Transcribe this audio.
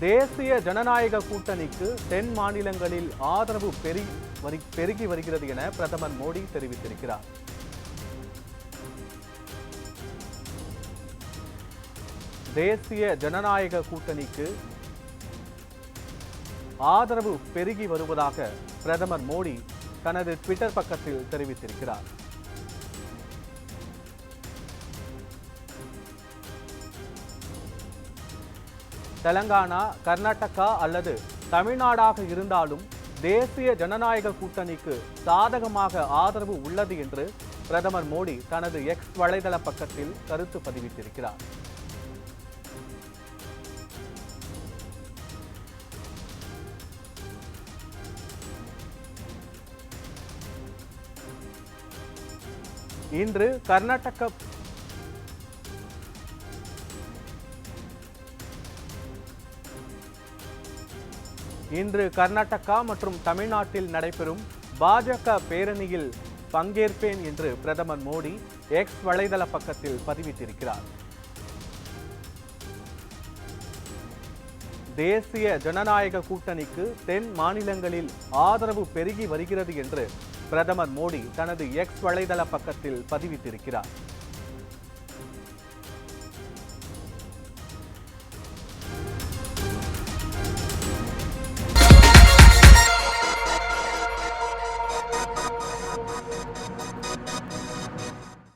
தேசிய ஜனநாயக கூட்டணிக்கு தென் மாநிலங்களில் ஆதரவு பெருகி வரி- பெருகி வருகிறது என பிரதமர் மோடி தெரிவித்திருக்கிறார். தேசிய ஜனநாயக கூட்டணிக்கு ஆதரவு பெருகி வருவதாக பிரதமர் மோடி தனது ட்விட்டர் பக்கத்தில் தெரிவித்திருக்கிறார். தெலங்கானா கர்நாடகா அல்லது தமிழ்நாடாக இருந்தாலும் தேசிய ஜனநாயக கூட்டணிக்கு சாதகமாக ஆதரவு உள்ளது என்று பிரதமர் மோடி தனது எக்ஸ் வலைதள பக்கத்தில் கருத்து பதிவிட்டிருக்கிறார். இன்று கர்நாடக இன்று கர்நாடகா மற்றும் தமிழ்நாட்டில் நடைபெறும் பாஜக பேரணியில் பங்கேற்பேன் என்று பிரதமர் மோடி எக்ஸ் வலைதள பக்கத்தில் பதிவிட்டிருக்கிறார். தேசிய ஜனநாயக கூட்டணிக்கு தென் மாநிலங்களில் ஆதரவு பெருகி வருகிறது என்று பிரதமர் மோடி தனது எக்ஸ் வலைதள பக்கத்தில் பதிவிட்டிருக்கிறார்.